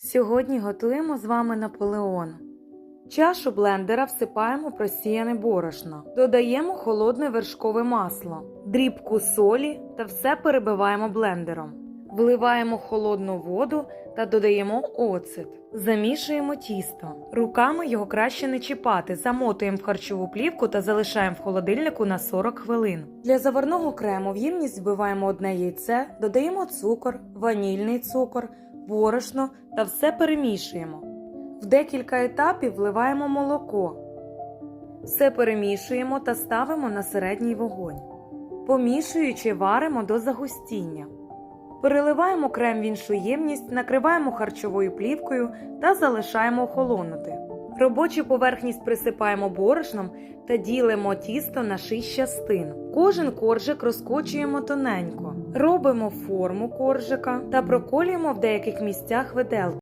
Сьогодні готуємо з вами Наполеон. Чашу блендера всипаємо просіяне борошно, додаємо холодне вершкове масло, дрібку солі та все перебиваємо блендером. Вливаємо холодну воду та додаємо оцет. Замішуємо тісто. Руками його краще не чіпати, замотуємо в харчову плівку та залишаємо в холодильнику на 40 хвилин. Для заварного крему в ємність вбиваємо одне яйце, додаємо цукор, ванільний цукор, борошно та все перемішуємо. В декілька етапів вливаємо молоко. Все перемішуємо та ставимо на середній вогонь. Помішуючи, варимо до загустіння. Переливаємо крем в іншу ємність, накриваємо харчовою плівкою та залишаємо охолонути. Робочу поверхність присипаємо борошном та ділимо тісто на 6 частин. Кожен коржик розкочуємо тоненько. Робимо форму коржика та проколюємо в деяких місцях виделкою.